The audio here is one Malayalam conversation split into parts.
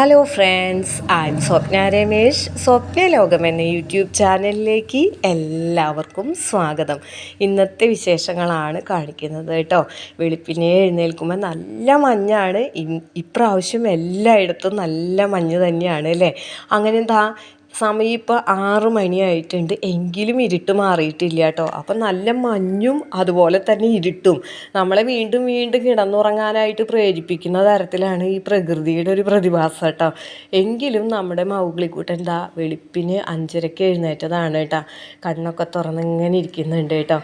Hello friends I am Swapna Ramesh Swapna Lokam എന്ന യൂട്യൂബ് ചാനലിലേക്ക് എല്ലാവർക്കും സ്വാഗതം. ഇന്നത്തെ വിശേഷങ്ങളാണ് കാണിക്കുന്നത് കേട്ടോ. വെളുപ്പിനെ എഴുന്നേൽക്കുമ്പോൾ നല്ല മഞ്ഞാണ്. ഇപ്രാവശ്യം എല്ലായിടത്തും നല്ല മഞ്ഞ് തന്നെയാണ് അല്ലേ? അങ്ങനെ സമയം ഇപ്പോൾ ആറ് മണിയായിട്ടുണ്ട്. എങ്കിലും ഇരുട്ട് മാറിയിട്ടില്ല കേട്ടോ. അപ്പം നല്ല മഞ്ഞും അതുപോലെ തന്നെ ഇരുട്ടും. നമ്മളെ വീണ്ടും വീണ്ടും കിടന്നുറങ്ങാനായിട്ട് പ്രേരിപ്പിക്കുന്ന തരത്തിലാണ് ഈ പ്രകൃതിയുടെ ഒരു പ്രതിഭാസം കേട്ടോ. എങ്കിലും നമ്മുടെ മൗഗ്ലിക്കൂട്ടൻ എന്താ വെളുപ്പിന് അഞ്ചരയ്ക്ക് എഴുന്നേറ്റതാണ് കേട്ടോ. കണ്ണൊക്കെ തുറന്നിങ്ങനെ ഇരിക്കുന്നുണ്ട് കേട്ടോ.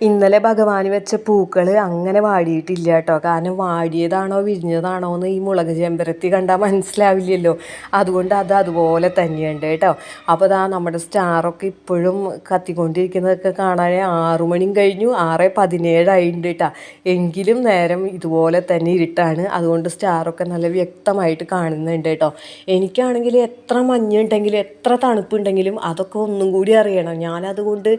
ഇന്നലെ ഭഗവാന് വെച്ച പൂക്കൾ അങ്ങനെ വാടിയിട്ടില്ല കേട്ടോ. കാരണം വാടിയതാണോ വിരിഞ്ഞതാണോ എന്ന് ഈ മുളക് ചെമ്പരത്തി കണ്ടാൽ മനസ്സിലാവില്ലല്ലോ. അതുകൊണ്ട് അത് അതുപോലെ തന്നെയുണ്ട് കേട്ടോ. അപ്പോൾ അതാ നമ്മുടെ സ്റ്റാറൊക്കെ ഇപ്പോഴും കത്തിക്കൊണ്ടിരിക്കുന്നതൊക്കെ കാണാൻ ആറു മണിയും കഴിഞ്ഞു. ആറ് പതിനേഴായിട്ടുണ്ട് കേട്ടോ. എങ്കിലും നേരം ഇതുപോലെ തന്നെ ഇരുട്ടാണ്. അതുകൊണ്ട് സ്റ്റാറൊക്കെ നല്ല വ്യക്തമായിട്ട് കാണുന്നുണ്ട് കേട്ടോ. എനിക്കാണെങ്കിൽ എത്ര മഞ്ഞുണ്ടെങ്കിലും എത്ര തണുപ്പുണ്ടെങ്കിലും അതൊക്കെ ഒന്നും കൂടി അറിയണം. ഞാനതുകൊണ്ട്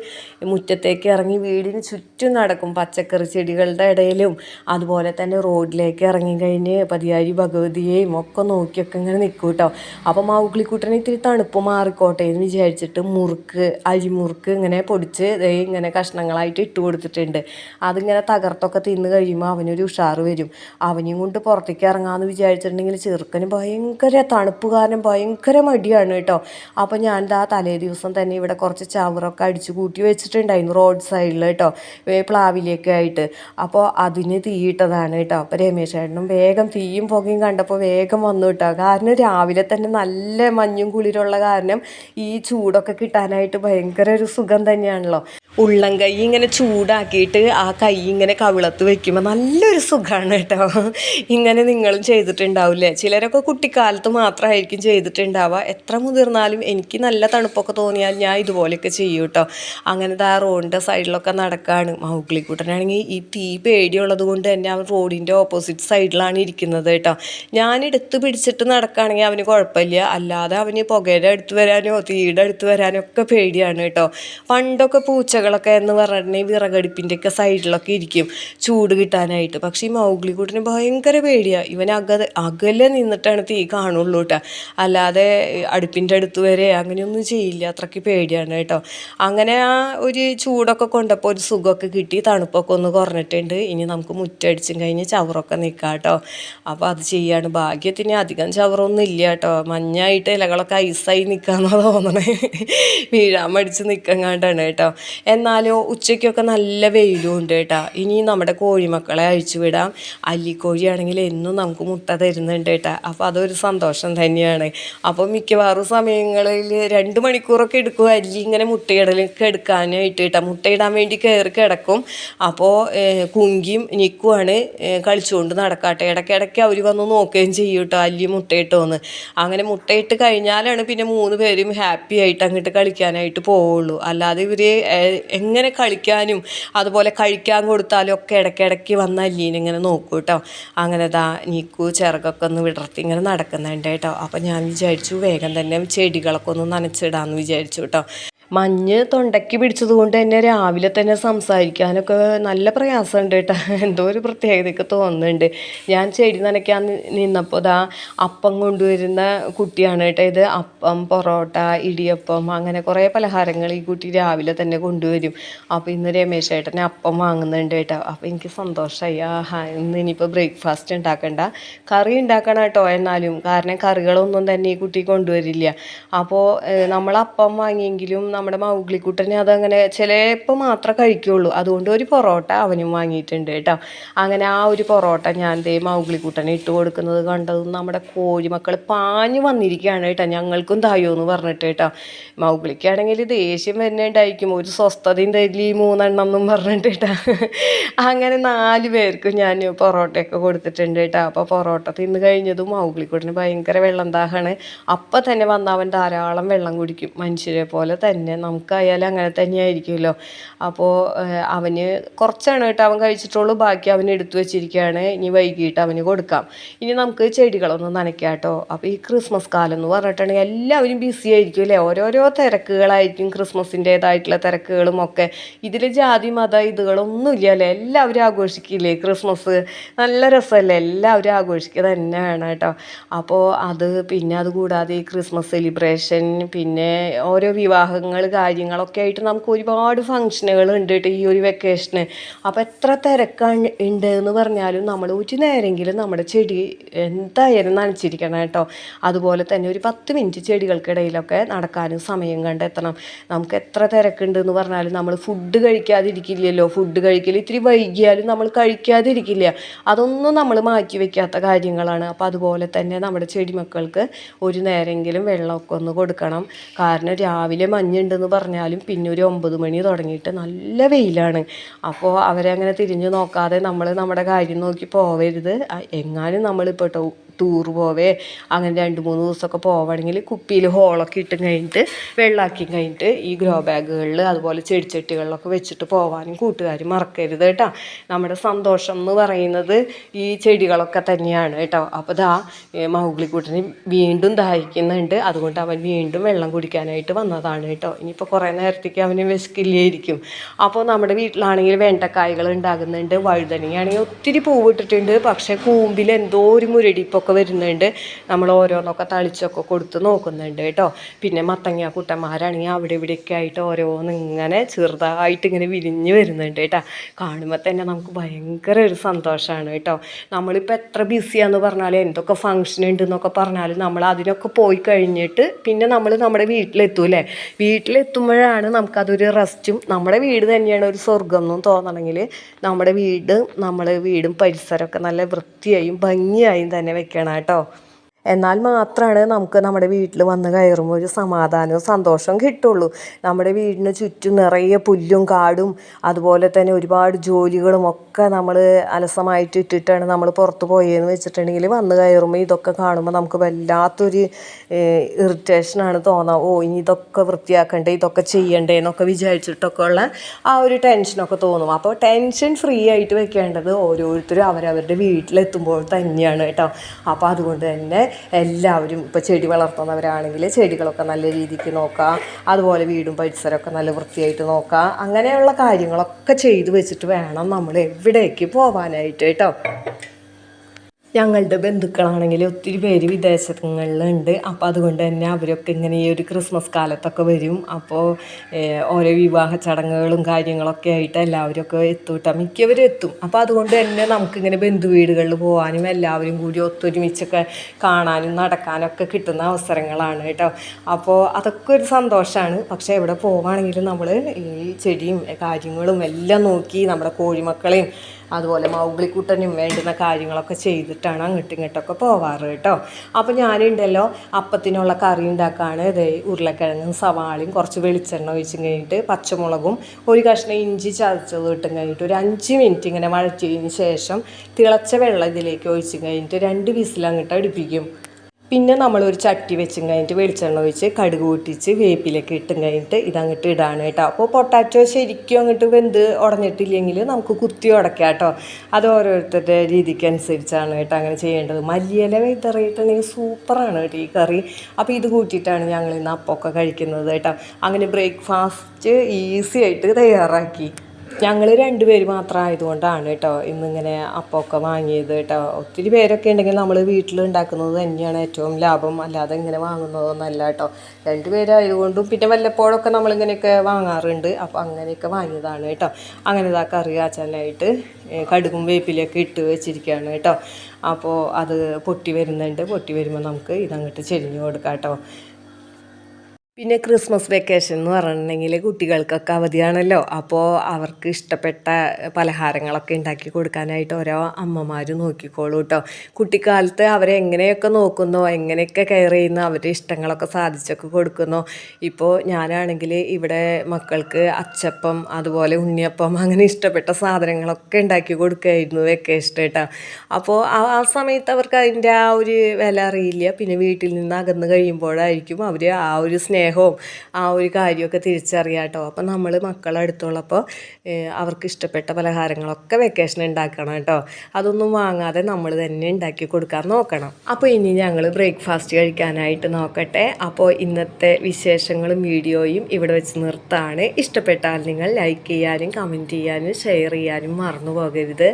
മുറ്റത്തേക്ക് ഇറങ്ങി വീടിന് ചുറ്റും നടക്കും പച്ചക്കറി ചെടികളുടെ ഇടയിലും. അതുപോലെ തന്നെ റോഡിലേക്ക് ഇറങ്ങിക്കഴിഞ്ഞ് പതിയാരി ഭഗവതിയെയും ഒക്കെ നോക്കിയൊക്കെ ഇങ്ങനെ നിൽക്കും കേട്ടോ. അപ്പം മൗഗ്ലിക്കുട്ടന് ഇത്തിരി തണുപ്പ് മാറിക്കോട്ടെ എന്ന് വിചാരിച്ചിട്ട് മുറുക്ക് അരിമുറുക്ക് ഇങ്ങനെ പൊടിച്ച് ഇങ്ങനെ കഷ്ണങ്ങളായിട്ട് ഇട്ട് കൊടുത്തിട്ടുണ്ട്. അതിങ്ങനെ തകർത്തൊക്കെ തിന്ന് കഴിയുമ്പോൾ അവനൊരു ഉഷാറ് വരും. അവനെയും കൊണ്ട് പുറത്തേക്ക് ഇറങ്ങാമെന്ന് വിചാരിച്ചിട്ടുണ്ടെങ്കിൽ ചെറുക്കന് ഭയങ്കര തണുപ്പ് കാരണം ഭയങ്കര മടിയാണ് കേട്ടോ. അപ്പോൾ ദാ തലേ ദിവസം തന്നെ ഇവിടെ കുറച്ച് ചവറൊക്കെ അടിച്ചു കൂട്ടി വെച്ചിട്ടുണ്ടായിരുന്നു റോഡ് സൈഡിൽ കേട്ടോ. പ്ലാവിലേക്ക് ആയിട്ട്. അപ്പോൾ അതിന് തീയിട്ടതാണ് കേട്ടോ. അപ്പോൾ രമേശ് ചേട്ടനും വേഗം തീയും പുകയും കണ്ടപ്പോൾ വേഗം വന്നു കേട്ടോ. കാരണം രാവിലെ തന്നെ നല്ല മഞ്ഞും കുളിരുള്ള കാരണം ഈ ചൂടൊക്കെ കിട്ടാനായിട്ട് ഭയങ്കര ഒരു സുഖം തന്നെയാണല്ലോ. ഉള്ളം കൈ ഇങ്ങനെ ചൂടാക്കിയിട്ട് ആ കൈ ഇങ്ങനെ കവിളത്ത് വെക്കുമ്പോൾ നല്ലൊരു സുഖമാണ് കേട്ടോ. ഇങ്ങനെ നിങ്ങളും ചെയ്തിട്ടുണ്ടാവില്ലേ? ചിലരൊക്കെ കുട്ടിക്കാലത്ത് മാത്രമായിരിക്കും ചെയ്തിട്ടുണ്ടാവുക. എത്ര മുതിർന്നാലും എനിക്ക് നല്ല തണുപ്പൊക്കെ തോന്നിയാൽ ഞാൻ ഇതുപോലെയൊക്കെ ചെയ്യും കേട്ടോ. അങ്ങനെ ആ റോഡിന്റെ സൈഡിലൊക്കെ നടക്കുകയാണ് മൗഗ്ലിക്കൂട്ടനാണെങ്കിൽ ഈ തീ പേടിയുള്ളത് കൊണ്ട് തന്നെ അവൻ റോഡിന്റെ ഓപ്പോസിറ്റ് സൈഡിലാണ് ഇരിക്കുന്നത് കേട്ടോ. ഞാൻ എടുത്ത് പിടിച്ചിട്ട് നടക്കുകയാണെങ്കിൽ അവന് കുഴപ്പമില്ല. അല്ലാതെ അവന് പുകയുടെ അടുത്ത് വരാനോ തീയുടെ അടുത്ത് വരാനോ ഒക്കെ പേടിയാണ് കേട്ടോ. പണ്ടൊക്കെ പൂച്ചകളൊക്കെ എന്ന് പറഞ്ഞിട്ടുണ്ടെങ്കിൽ വിറകടുപ്പിന്റെ ഒക്കെ സൈഡിലൊക്കെ ഇരിക്കും ചൂട് കിട്ടാനായിട്ട്. പക്ഷേ ഈ മൗഗ്ലിക്കൂട്ടിന് ഭയങ്കര പേടിയാണ് ഇവൻ അക അകലെ നിന്നിട്ടാണ് തീ കാണുള്ളൂ കേട്ടോ. അല്ലാതെ അടുപ്പിന്റെ അടുത്ത് വരെ അങ്ങനെയൊന്നും ചെയ്യില്ല. അത്രയ്ക്ക് പേടിയാണ് കേട്ടോ. അങ്ങനെ ആ ഒരു ചൂടൊക്കെ കൊണ്ടപ്പോൾ ഒരു സുഖമൊക്കെ കിട്ടി തണുപ്പൊക്കെ ഒന്ന് കുറഞ്ഞിട്ടുണ്ട്. ഇനി നമുക്ക് മുറ്റടിച്ചും കഴിഞ്ഞ് ചവറൊക്കെ നിൽക്കാം കേട്ടോ. അപ്പോൾ അത് ചെയ്യാണ്. ഭാഗ്യത്തിന് അധികം ചവറൊന്നും ഇല്ല കേട്ടോ. മഞ്ഞായിട്ട് ഇലകളൊക്കെ ഐസായി നിൽക്കാന്നാണ് തോന്നണേ. വീഴാൻ മടിച്ച് നിൽക്കങ്ങാണ്ടാണ് കേട്ടോ. എന്നാലോ ഉച്ചയ്ക്കൊക്കെ നല്ല വെയിലും ഉണ്ട് കേട്ടോ. ഇനി നമ്മുടെ കോഴിമക്കളെ അഴിച്ചു വിടാം. അല്ലിക്കോഴിയാണെങ്കിൽ എന്നും നമുക്ക് മുട്ട തരുന്നുണ്ട് കേട്ടോ. അപ്പോൾ അതൊരു സന്തോഷം തന്നെയാണ്. അപ്പോൾ മിക്കവാറും സമയങ്ങളിൽ രണ്ട് മണിക്കൂറൊക്കെ എടുക്കും അല്ലി ഇങ്ങനെ മുട്ടയിടലൊക്കെ എടുക്കാനായിട്ട് കേട്ടോ. മുട്ടയിടാൻ വേണ്ടി കയറി കിടക്കും. അപ്പോൾ കുങ്കിയും നിക്കുവാണ് കളിച്ചുകൊണ്ട് നടക്കാട്ടെ. ഇടയ്ക്കിടയ്ക്ക് അവർ വന്ന് നോക്കുകയും ചെയ്യും കേട്ടോ അല്ലി മുട്ടയിട്ടോന്ന്. അങ്ങനെ മുട്ടയിട്ട് കഴിഞ്ഞാലാണ് പിന്നെ മൂന്ന് പേരും ഹാപ്പി ആയിട്ട് അങ്ങോട്ട് കളിക്കാനായിട്ട് പോവുള്ളൂ. അല്ലാതെ ഇവർ എങ്ങനെ കളിക്കാനും അതുപോലെ കഴിക്കാൻ കൊടുത്താലും ഒക്കെ ഇടയ്ക്കിടയ്ക്ക് വന്ന അല്ലീനെ ഇങ്ങനെ നോക്കൂ കേട്ടോ. അങ്ങനെ ദാ നീക്കു ചിറകൊക്കെ ഒന്ന് വിടർത്തി ഇങ്ങനെ നടക്കുന്നുണ്ട് കേട്ടോ. അപ്പം ഞാൻ വിചാരിച്ചു വേഗം തന്നെ ചെടികളൊക്കെ ഒന്ന് നനച്ചിടാമെന്ന് വിചാരിച്ചു കേട്ടോ. മഞ്ഞ് തൊണ്ടയ്ക്ക് പിടിച്ചത് കൊണ്ട് തന്നെ രാവിലെ തന്നെ സംസാരിക്കാനൊക്കെ നല്ല പ്രയാസമുണ്ട് കേട്ടോ. എന്തോ ഒരു പ്രത്യേകതയൊക്കെ തോന്നുന്നുണ്ട്. ഞാൻ ചെടി നനയ്ക്കാൻ നിന്നപ്പോൾ ദാ അപ്പം കൊണ്ടുവരുന്ന കുട്ടിയാണ് കേട്ടോ ഇത്. അപ്പം പൊറോട്ട ഇടിയപ്പം അങ്ങനെ കുറേ പലഹാരങ്ങൾ ഈ കുട്ടി രാവിലെ തന്നെ കൊണ്ടുവരും. അപ്പോൾ ഇന്ന് രമേശ് ചേട്ടന് അപ്പം വാങ്ങുന്നുണ്ട് കേട്ടോ. അപ്പോൾ എനിക്ക് സന്തോഷമായി ആഹാ ഇന്ന് ഇനിയിപ്പോൾ ബ്രേക്ക്ഫാസ്റ്റ് ഉണ്ടാക്കണ്ട. കറി ഉണ്ടാക്കണം കേട്ടോ എന്നാലും. കാരണം കറികളൊന്നും തന്നെ ഈ കുട്ടി കൊണ്ടുവരില്ല. അപ്പോൾ നമ്മൾ അപ്പം വാങ്ങിയെങ്കിലും നമ്മുടെ മൗഗ്ലിക്കുട്ടനെ അതങ്ങനെ ചിലപ്പോൾ മാത്രമേ കഴിക്കുള്ളൂ. അതുകൊണ്ട് ഒരു പൊറോട്ട അവനും വാങ്ങിയിട്ടുണ്ട് കേട്ടോ. അങ്ങനെ ആ ഒരു പൊറോട്ട ഞാൻ ദേ മൗഗ്ലിക്കുട്ടനെ ഇട്ട് കൊടുക്കുന്നത് കണ്ടതും നമ്മുടെ കോഴിമക്കൾ പാഞ്ഞു വന്നിരിക്കുകയാണ് കേട്ടോ. ഞങ്ങൾക്കും തായോ എന്ന് പറഞ്ഞിട്ട് കേട്ടോ. മൗഗ്ലിക്കാണെങ്കിൽ ദേഷ്യം വരുന്നുണ്ടായിരിക്കും. ഒരു സ്വസ്ഥതയും ഈ മൂന്നെണ്ണം എന്നും പറഞ്ഞിട്ട് കേട്ടോ. അങ്ങനെ നാല് പേർക്കും ഞാൻ പൊറോട്ടയൊക്കെ കൊടുത്തിട്ടുണ്ട് കേട്ടോ. അപ്പോൾ പൊറോട്ട തിന്ന് കഴിഞ്ഞതും മൗഗ്ലിക്കുട്ടന് ഭയങ്കര വെള്ളം ദാഹമാണ്. അപ്പം തന്നെ വന്ന് അവൻ ധാരാളം വെള്ളം കുടിക്കും. മനുഷ്യരെ പോലെ തന്നെ. പിന്നെ നമുക്കായാലും അങ്ങനെ തന്നെയായിരിക്കുമല്ലോ. അപ്പോൾ അവന് കുറച്ചാണ് കേട്ടോ അവൻ കഴിച്ചിട്ടുള്ളൂ. ബാക്കി അവൻ എടുത്തു വെച്ചിരിക്കുകയാണ്. ഇനി വൈകിട്ട് അവന് കൊടുക്കാം. ഇനി നമുക്ക് ചെടികളൊന്നും നനയ്ക്കാം കേട്ടോ. അപ്പോൾ ഈ ക്രിസ്മസ് കാലം എന്ന് പറഞ്ഞിട്ടുണ്ടെങ്കിൽ എല്ലാവരും ബിസി ആയിരിക്കും അല്ലേ? ഓരോരോ തിരക്കുകളായിരിക്കും ക്രിസ്മസിന്റേതായിട്ടുള്ള തിരക്കുകളും ഒക്കെ. ഇതിൽ ജാതി മത ഇതുകളൊന്നും ഇല്ല അല്ലേ? എല്ലാവരും ആഘോഷിക്കില്ലേ ക്രിസ്മസ്? നല്ല രസമല്ലേ? എല്ലാവരും ആഘോഷിക്കുക തന്നെയാണ് കേട്ടോ. അപ്പോൾ അത് പിന്നെ അതുകൂടാതെ ഈ ക്രിസ്മസ് സെലിബ്രേഷൻ പിന്നെ ഓരോ വിവാഹങ്ങൾ കാര്യങ്ങളൊക്കെ ആയിട്ട് നമുക്ക് ഒരുപാട് ഫംഗ്ഷനുകൾ ഉണ്ട് കേട്ടോ ഈ ഒരു വെക്കേഷന് അപ്പോൾ എത്ര തിരക്കാണ് ഉണ്ട് എന്ന് പറഞ്ഞാലും നമ്മൾ ഒരു നേരെങ്കിലും നമ്മുടെ ചെടി എന്തായാലും നനച്ചിരിക്കണം കേട്ടോ. അതുപോലെ തന്നെ ഒരു പത്ത് മിനിറ്റ് ചെടികൾക്കിടയിലൊക്കെ നടക്കാനും സമയം കണ്ടെത്തണം. നമുക്ക് എത്ര തിരക്കുണ്ട് എന്ന് പറഞ്ഞാലും നമ്മൾ ഫുഡ് കഴിക്കാതിരിക്കില്ലല്ലോ. ഫുഡ് കഴിക്കൽ ഇത്തിരി വൈകിയാലും നമ്മൾ കഴിക്കാതിരിക്കില്ല. അതൊന്നും നമ്മൾ മാറ്റി വെക്കാത്ത കാര്യങ്ങളാണ്. അപ്പോൾ അതുപോലെ തന്നെ നമ്മുടെ ചെടിമക്കൾക്ക് ഒരു നേരമെങ്കിലും വെള്ളമൊക്കെ ഒന്ന് കൊടുക്കണം. കാരണം രാവിലെ മഞ്ഞുണ്ടെന്ന് പറഞ്ഞാലും പിന്നെ ഒരു ഒമ്പത് മണി തുടങ്ങിയിട്ട് നല്ല വെയിലാണ്. അപ്പോൾ അവരെ അങ്ങനെ തിരിഞ്ഞു നോക്കാതെ നമ്മൾ നമ്മുടെ കാര്യം നോക്കി പോവരുത്. എങ്ങാനും നമ്മളിപ്പോൾ ടൂർ പോവേ. അങ്ങനെ രണ്ട് മൂന്ന് ദിവസമൊക്കെ പോവുകയാണെങ്കിൽ കുപ്പിയിൽ ഹോളൊക്കെ ഇട്ട് കഴിഞ്ഞിട്ട് വെള്ളാക്കി കഴിഞ്ഞിട്ട് ഈ ഗ്രോ ബാഗുകളിൽ അതുപോലെ ചെടിച്ചട്ടികളിലൊക്കെ വെച്ചിട്ട് പോവാനും കൂട്ടുകാർ മറക്കരുത് കേട്ടോ. നമ്മുടെ സന്തോഷം എന്ന് പറയുന്നത് ഈ ചെടികളൊക്കെ തന്നെയാണ് കേട്ടോ. അപ്പോൾ ദാ മൗഗ്ലിക്കുട്ടന് വീണ്ടും ദാഹിക്കുന്നുണ്ട്. അതുകൊണ്ട് അവൻ വീണ്ടും വെള്ളം കുടിക്കാനായിട്ട് വന്നതാണ് കേട്ടോ. ഇനിയിപ്പോൾ കുറേ നേരത്തേക്ക് അവന് വിശക്കില്ലായിരിക്കും. അപ്പോൾ നമ്മുടെ വീട്ടിലാണെങ്കിൽ വെണ്ടക്കായകൾ ഉണ്ടാകുന്നുണ്ട്. വഴുതനങ്ങയാണെങ്കിൽ ഒത്തിരി പൂവിട്ടിട്ടുണ്ട് പക്ഷേ കൂമ്പിൽ എന്തോ ഒരു മുരടിപ്പൊക്കെ വരുന്നുണ്ട്. നമ്മൾ ഓരോന്നൊക്കെ തളിച്ചൊക്കെ കൊടുത്ത് നോക്കുന്നുണ്ട് കേട്ടോ. പിന്നെ മത്തങ്ങ കുട്ടന്മാരാണെങ്കിൽ അവിടെ ഇവിടെയൊക്കെ ആയിട്ട് ഓരോന്ന് ഇങ്ങനെ ചെറുതായിട്ട് ഇങ്ങനെ വിരിഞ്ഞ് വരുന്നുണ്ട് കേട്ടോ. കാണുമ്പോൾ തന്നെ നമുക്ക് ഭയങ്കര ഒരു സന്തോഷമാണ് കേട്ടോ. നമ്മളിപ്പോൾ എത്ര ബിസിയാന്ന് പറഞ്ഞാലും എന്തൊക്കെ ഫങ്ഷൻ ഉണ്ട് എന്നൊക്കെ പറഞ്ഞാലും നമ്മൾ അതിനൊക്കെ പോയി കഴിഞ്ഞിട്ട് പിന്നെ നമ്മൾ നമ്മുടെ വീട്ടിലെത്തും അല്ലേ? വീട്ടിലെത്തുമ്പോഴാണ് നമുക്കതൊരു റെസ്റ്റും നമ്മുടെ വീട് തന്നെയാണ് ഒരു സ്വർഗം എന്നും തോന്നണമെങ്കിൽ നമ്മുടെ വീട് നമ്മൾ വീടും പരിസരമൊക്കെ നല്ല വൃത്തിയായും ഭംഗിയായും തന്നെ വെക്കണം. കേട്ടോ. എന്നാൽ മാത്രമാണ് നമുക്ക് നമ്മുടെ വീട്ടിൽ വന്ന് കയറുമ്പോൾ ഒരു സമാധാനവും സന്തോഷവും കിട്ടുള്ളൂ. നമ്മുടെ വീടിന് ചുറ്റും നിറയെ പുല്ലും കാടും അതുപോലെ തന്നെ ഒരുപാട് ജോലികളും ഒക്കെ നമ്മൾ അലസമായിട്ട് ഇട്ടിട്ടാണ് നമ്മൾ പുറത്ത് പോയെന്ന് വെച്ചിട്ടുണ്ടെങ്കിൽ വന്ന് കയറുമ്പോൾ ഇതൊക്കെ കാണുമ്പോൾ നമുക്ക് വല്ലാത്തൊരു ഇറിറ്റേഷനാണ് തോന്നാം. ഓ ഇനി ഇതൊക്കെ വൃത്തിയാക്കണ്ടേ ഇതൊക്കെ ചെയ്യണ്ടേ എന്നൊക്കെ വിചാരിച്ചിട്ടൊക്കെ ഉള്ള ആ ഒരു ടെൻഷനൊക്കെ തോന്നും. അപ്പോൾ ടെൻഷൻ ഫ്രീ ആയിട്ട് വെക്കേണ്ടത് ഓരോരുത്തരും അവരവരുടെ വീട്ടിലെത്തുമ്പോൾ തന്നെയാണ് കേട്ടോ. അപ്പോൾ അതുകൊണ്ട് തന്നെ എല്ലാവരും ഇപ്പോൾ ചെടി വളർത്തുന്നവരാണെങ്കിൽ ചെടികളൊക്കെ നല്ല രീതിക്ക് നോക്കുക അതുപോലെ വീടും പരിസരമൊക്കെ നല്ല വൃത്തിയായിട്ട് നോക്കുക അങ്ങനെയുള്ള കാര്യങ്ങളൊക്കെ ചെയ്തു വെച്ചിട്ട് വേണം നമ്മൾ എവിടേക്ക് പോകാനായിട്ട് കേട്ടോ. ഞങ്ങളുടെ ബന്ധുക്കളാണെങ്കിൽ ഒത്തിരി പേര് വിദേശങ്ങളിലുണ്ട്. അപ്പോൾ അതുകൊണ്ട് തന്നെ അവരൊക്കെ ഇങ്ങനെ ഈ ഒരു ക്രിസ്മസ് കാലത്തൊക്കെ വരും. അപ്പോൾ ഓരോ വിവാഹ ചടങ്ങുകളും കാര്യങ്ങളൊക്കെ ആയിട്ട് എല്ലാവരും ഒക്കെ എത്തും മിക്കവരും എത്തും. അപ്പോൾ അതുകൊണ്ട് തന്നെ നമുക്കിങ്ങനെ ബന്ധു വീടുകളിൽ പോകാനും എല്ലാവരും കൂടി ഒത്തൊരുമിച്ചൊക്കെ കാണാനും നടക്കാനൊക്കെ കിട്ടുന്ന അവസരങ്ങളാണ് കേട്ടോ. അപ്പോൾ അതൊക്കെ ഒരു സന്തോഷമാണ് പക്ഷേ എവിടെ പോവുകയാണെങ്കിലും നമ്മൾ ഈ ചെടിയും കാര്യങ്ങളും എല്ലാം നോക്കി നമ്മുടെ കോഴിമക്കളെയും അതുപോലെ മൗഗ്ലിക്കുട്ടനും വേണ്ടുന്ന കാര്യങ്ങളൊക്കെ ചെയ്തിട്ടാണ് അങ്ങോട്ടും ഇങ്ങോട്ടൊക്കെ പോവാറ് കേട്ടോ. അപ്പോൾ ഞാനുണ്ടല്ലോ അപ്പത്തിനുള്ള കറി ഉണ്ടാക്കാണ്. ഇത് ഉരുളക്കിഴങ്ങും സവാളയും കുറച്ച് വെളിച്ചെണ്ണ ഒഴിച്ച് കഴിഞ്ഞിട്ട് പച്ചമുളകും ഒരു കഷ്ണം ഇഞ്ചി ചതച്ചത് ഇട്ടും കഴിഞ്ഞിട്ട് ഒരു അഞ്ച് മിനിറ്റ് ഇങ്ങനെ വഴറ്റിയതിന് ശേഷം തിളച്ച വെള്ളം ഇതിലേക്ക് ഒഴിച്ച് കഴിഞ്ഞിട്ട് രണ്ട് വിസിൽ അടുപ്പിക്കും. പിന്നെ നമ്മൾ ഒരു ചട്ടി വെച്ചും കഴിഞ്ഞിട്ട് വെളിച്ചെണ്ണ ഒഴിച്ച് കടുക് പൊട്ടിച്ച് വേപ്പിലൊക്കെ ഇട്ടും കഴിഞ്ഞിട്ട് ഇതങ്ങോട്ട് ഇടാണ് കേട്ടോ. അപ്പോൾ പൊട്ടാറ്റോ ശരിക്കും അങ്ങോട്ട് വെന്ത് ഉടഞ്ഞിട്ടില്ലെങ്കിൽ നമുക്ക് കുത്തി ഉടക്കാം കേട്ടോ. അത് ഓരോരുത്തരുടെ രീതിക്ക് അനുസരിച്ചാണ് കേട്ടോ അങ്ങനെ ചെയ്യേണ്ടത്. മല്ലിയില വിതറിയിട്ടുണ്ടെങ്കിൽ സൂപ്പറാണ് കേട്ടോ ഈ കറി. അപ്പോൾ ഇത് കൂട്ടിയിട്ടാണ് ഞങ്ങൾ ഇന്ന് അപ്പമൊക്കെ കഴിക്കുന്നത് കേട്ടോ. അങ്ങനെ ബ്രേക്ക്ഫാസ്റ്റ് ഈസി ആയിട്ട് തയ്യാറാക്കി. ഞങ്ങൾ രണ്ടുപേര് മാത്രം ആയതുകൊണ്ടാണ് കേട്ടോ ഇന്നിങ്ങനെ അപ്പമൊക്കെ വാങ്ങിയത് കേട്ടോ. ഒത്തിരി പേരൊക്കെ ഉണ്ടെങ്കിൽ നമ്മൾ വീട്ടിൽ ഉണ്ടാക്കുന്നത് തന്നെയാണ് ഏറ്റവും ലാഭം. അല്ലാതെ ഇങ്ങനെ വാങ്ങുന്നതൊന്നല്ല കേട്ടോ. രണ്ടുപേരായതുകൊണ്ടും പിന്നെ വല്ലപ്പോഴൊക്കെ നമ്മളിങ്ങനെയൊക്കെ വാങ്ങാറുണ്ട്. അപ്പോൾ അങ്ങനെയൊക്കെ വാങ്ങിയതാണ് കേട്ടോ. അങ്ങനെ ഇതാ കറി കാച്ചാനായിട്ട് കടുകും വേപ്പിലൊക്കെ ഇട്ട് വെച്ചിരിക്കുകയാണ് കേട്ടോ. അപ്പോൾ അത് പൊട്ടി വരുന്നുണ്ട്. പൊട്ടി വരുമ്പോൾ നമുക്ക് ഇതങ്ങോട്ട് ചെരിഞ്ഞു കൊടുക്കാം കേട്ടോ. പിന്നെ ക്രിസ്മസ് വെക്കേഷൻ എന്ന് പറഞ്ഞിട്ടുണ്ടെങ്കിൽ കുട്ടികൾക്കൊക്കെ അവധിയാണല്ലോ. അപ്പോൾ അവർക്ക് ഇഷ്ടപ്പെട്ട പലഹാരങ്ങളൊക്കെ ഉണ്ടാക്കി കൊടുക്കാനായിട്ട് ഓരോ അമ്മമാർ നോക്കിക്കോളൂ കേട്ടോ കുട്ടിക്കാലത്ത് അവരെ എങ്ങനെയൊക്കെ നോക്കുന്നോ എങ്ങനെയൊക്കെ കെയർ ചെയ്യുന്നോ അവരുടെ ഇഷ്ടങ്ങളൊക്കെ സാധിച്ചൊക്കെ കൊടുക്കുന്നു. ഇപ്പോൾ ഞാനാണെങ്കിൽ ഇവിടെ മക്കൾക്ക് അച്ചപ്പം അതുപോലെ ഉണ്ണിയപ്പം അങ്ങനെ ഇഷ്ടപ്പെട്ട സാധനങ്ങളൊക്കെ ഉണ്ടാക്കി കൊടുക്കുമായിരുന്നു വെക്കേഷൻ കേട്ടോ അപ്പോൾ ആ ആ സമയത്ത് അവർക്ക് അതിന്റെ ആ ഒരു വില അറിയില്ല. പിന്നെ വീട്ടിൽ നിന്ന് അകന്ന് കഴിയുമ്പോഴായിരിക്കും അവർ ആ ഒരു സ്നേഹം സ്നേഹവും ആ ഒരു കാര്യമൊക്കെ തിരിച്ചറിയാം കേട്ടോ. അപ്പം നമ്മൾ മക്കളടുത്തുള്ളപ്പോൾ അവർക്ക് ഇഷ്ടപ്പെട്ട പലഹാരങ്ങളൊക്കെ വെക്കേഷൻ ഉണ്ടാക്കണം കേട്ടോ. അതൊന്നും വാങ്ങാതെ നമ്മൾ തന്നെ ഉണ്ടാക്കി കൊടുക്കാൻ നോക്കണം. അപ്പോൾ ഇനി ഞങ്ങൾ ബ്രേക്ക്ഫാസ്റ്റ് കഴിക്കാനായിട്ട് നോക്കട്ടെ. അപ്പോൾ ഇന്നത്തെ വിശേഷങ്ങളും വീഡിയോയും ഇവിടെ വെച്ച് നിർത്താണ്. ഇഷ്ടപ്പെട്ടാൽ നിങ്ങൾ ലൈക്ക് ചെയ്യാനും കമന്റ് ചെയ്യാനും ഷെയർ ചെയ്യാനും മറന്നു പോകരുത്.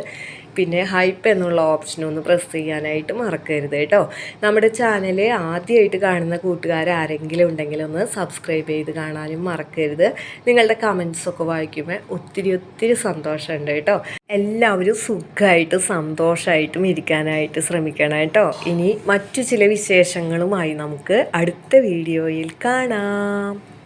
പിന്നെ ഹൈപ്പ് എന്നുള്ള ഓപ്ഷൻ ഒന്ന് പ്രസ് ചെയ്യാനായിട്ട് മറക്കരുത് കേട്ടോ. നമ്മുടെ ചാനൽ ആദ്യമായിട്ട് കാണുന്ന കൂട്ടുകാർ ആരെങ്കിലും ഉണ്ടെങ്കിൽ ഒന്ന് സബ്സ്ക്രൈബ് ചെയ്ത് കാണാനും മറക്കരുത്. നിങ്ങളുടെ കമൻസൊക്കെ വായിക്കുമ്പോൾ ഒത്തിരി ഒത്തിരി സന്തോഷമുണ്ട് കേട്ടോ. എല്ലാവരും സുഖമായിട്ട് സന്തോഷമായിട്ടും ഇരിക്കാനായിട്ട് ശ്രമിക്കണം കേട്ടോ. ഇനി മറ്റു ചില വിശേഷങ്ങളുമായി നമുക്ക് അടുത്ത വീഡിയോയിൽ കാണാം.